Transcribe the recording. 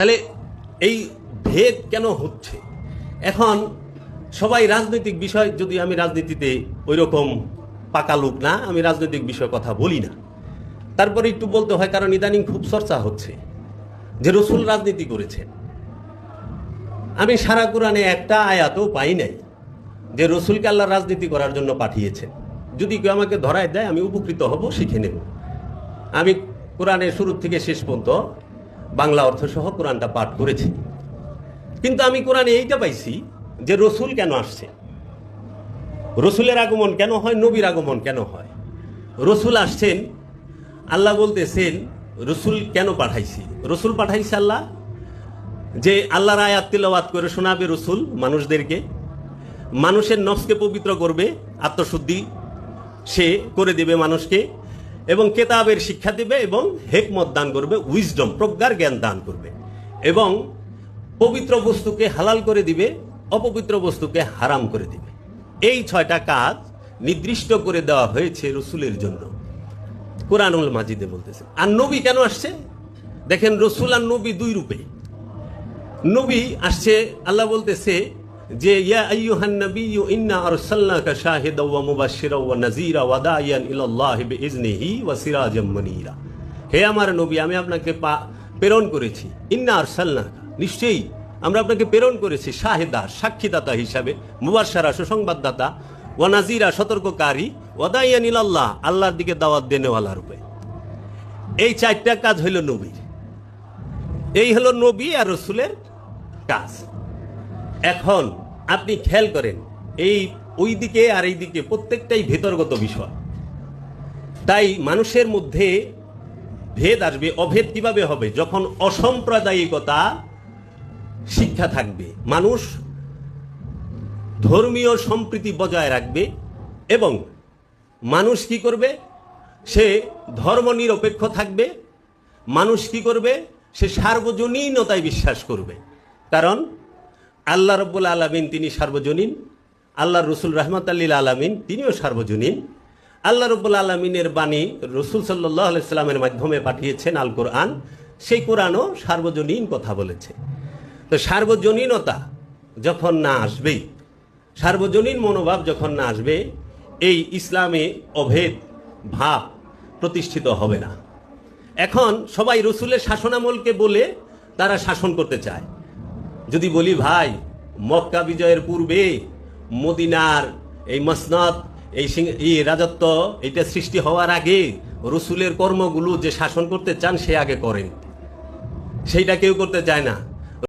তাহলে এই ভেদ কেন হচ্ছে? এখন সবাই রাজনৈতিক বিষয়, যদি আমি রাজনীতিতে ওই রকম পাকা লোক না, আমি রাজনৈতিক বিষয়ে কথা বলি না। তারপরে একটু বলতে হয়, কারণ ইদানিং খুব চর্চা হচ্ছে যে রসুল রাজনীতি করেছেন। আমি সারা কোরআনে একটা আয়াতও পাই নাই যে রসুলকে আল্লাহ রাজনীতি করার জন্য পাঠিয়েছেন। যদি কেউ আমাকে ধরায় দেয়, আমি উপকৃত হব, শিখে নেব। আমি কোরআনের শুরু থেকে শেষ পর্যন্ত বাংলা অর্থ সহ কোরআনটা পাঠ করেছি। কিন্তু আমি কোরআনে এইটা পাইছি যে রসুল কেন আসছে? রসুলের আগমন কেন হয়, নবীর আগমন কেন হয়? রসুল আসছেন, আল্লাহ বলতেছেন, রসুল কেন পাঠাইছি? রসুল পাঠাইছে আল্লাহ যে আল্লাহর আয়াত তিলাওয়াত করে শোনাবে রসুল মানুষদেরকে। মানুষের নফসকে পবিত্র করবে, আত্মশুদ্ধি সে করে দেবে মানুষকে। এবং কেতাবের শিক্ষা দেবে এবং হেকমত দান করবে উইজডম প্রজ্ঞার জ্ঞান দান করবে। এবং পবিত্র বস্তুকে হালাল করে দিবে, অপবিত্র বস্তুকে হারাম করে দিবে। এই ছয়টা কাজ নির্দিষ্ট করে দেওয়া হয়েছে রসুলের জন্য। কোরআনুল মাজিদে বলতেছে, আর নবী কেন আসছে? দেখেন রসুল আর নবী দুই রূপে। নবী আসছে, আল্লাহ বলতেছে যে, ইয়া ইন্না ওয়া হে আমার নবী, আমি আপনাকে প্রেরণ করেছি। ইন্না আরসালনাকা, নিশ্চয়ই আমরা আপনাকে প্রেরণ করেছি শাহেদা, সাক্ষীদাতা হিসাবে, মুবাশশারা, সুসংবাদদাতা, ওয়া নাজিরা সতর্ককারী, ওয়া দাইয়ান ইলাল্লাহ, আল্লাহর দিকে দাওয়াত দেনেওয়ালা রূপে। এই চারটা কাজ হইল নবীর। এই হলো নবী আর রসুলের কাজ। এখন আপনি খেয়াল করেন, এই ওই দিকে আর এই দিকে প্রত্যেকটাই ভেতরগত বিষয়। তাই মানুষের মধ্যে ভেদ আসবে, অভেদ কীভাবে হবে? যখন অসাম্প্রদায়িকতা শিক্ষা থাকবে, মানুষ ধর্মীয় সম্প্রীতি বজায় রাখবে এবং মানুষ কি করবে? সে ধর্ম নিরপেক্ষ থাকবে, মানুষ কি করবে? সে সার্বজনীনতায় বিশ্বাস করবে। কারণ আল্লাহ রব্বুল আলমিন তিনি সার্বজনীন। আল্লাহ রসুল রহমত আল্লিল আলমিন তিনিও সার্বজনীন। আল্লাহ রব্বুল আলমিনের বাণী রসুল সাল্লাহ সাল্লামের মাধ্যমে পাঠিয়েছেন আল কোরআন। সেই কোরআনও সার্বজনীন কথা বলেছে। তো সার্বজনীনতা যখন না আসবে সার্বজনীন মনোভাব যখন না আসবে, এই ইসলামে অভেদ, ভাব প্রতিষ্ঠিত হবে না। এখন সবাই রসুলের শাসনামলকে বলে তারা শাসন করতে চায়। যদি বলি, ভাই, মক্কা বিজয়ের পূর্বে মদিনার এই মসনাদ, এই এই রাজত্ব এটা সৃষ্টি হওয়ার আগে রসুলের কর্মগুলো যে শাসন করতে চান, সে আগে করেন সেইটা কেউ করতে চায় না।